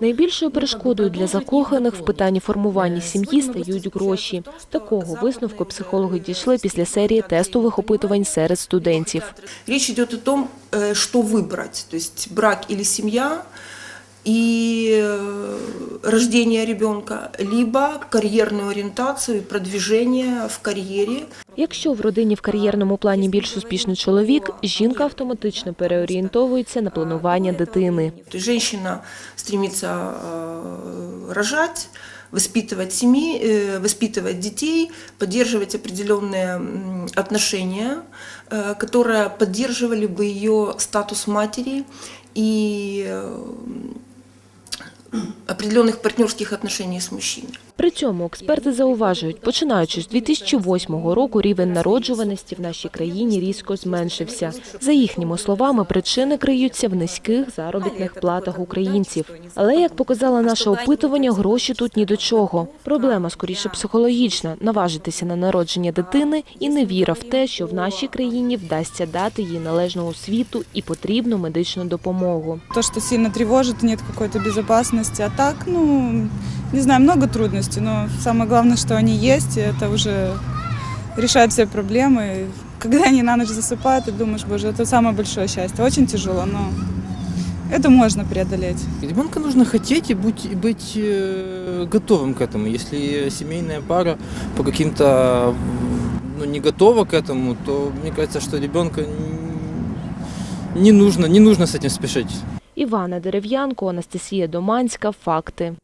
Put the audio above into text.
Найбільшою перешкодою для закоханих в питанні формування сім'ї стають гроші. Такого висновку психологи дійшли після серії тестових опитувань серед студентів. Річ йде о том, що вибрати, тобто то брак або семья, и э, рождение ребенка, либо карьерную ориентацию и продвижение в карьере. Якщо в родині в кар'єрному плані більш успішний чоловік, жінка автоматично переорієнтовується на планування дитини. То есть женщина стремится э, рожать, воспитывать семьи, э, воспитывать детей, поддерживать определенные м, отношения, э, которые поддерживали бы ее статус матери и э, определенных партнерских отношений с мужчиной. При цьому експерти зауважують, починаючи з 2008 року рівень народжуваності в нашій країні різко зменшився. За їхніми словами, причини криються в низьких заробітних платах українців. Але як показало наше опитування, гроші тут ні до чого. Проблема скоріше психологічна наважитися на народження дитини і невіра в те, що в нашій країні вдасться дати їй належну освіту і потрібну медичну допомогу. То, что сильно тревожит, нет какой-то безопасности. А так, ну, не знаю, много трудностей, но самое главное, что они есть, и это уже решает все проблемы. Когда они на ночь засыпают, ты думаешь, боже, это самое большое счастье. Очень тяжело, но это можно преодолеть. Ребенка нужно хотеть и быть, и быть э, готовым к этому. Если семейная пара по каким-то ну, не готова к этому, то мне кажется, что ребенка не нужно, не нужно с этим спешить. Івана Дерев'янко, Анастасія Доманська. Факти.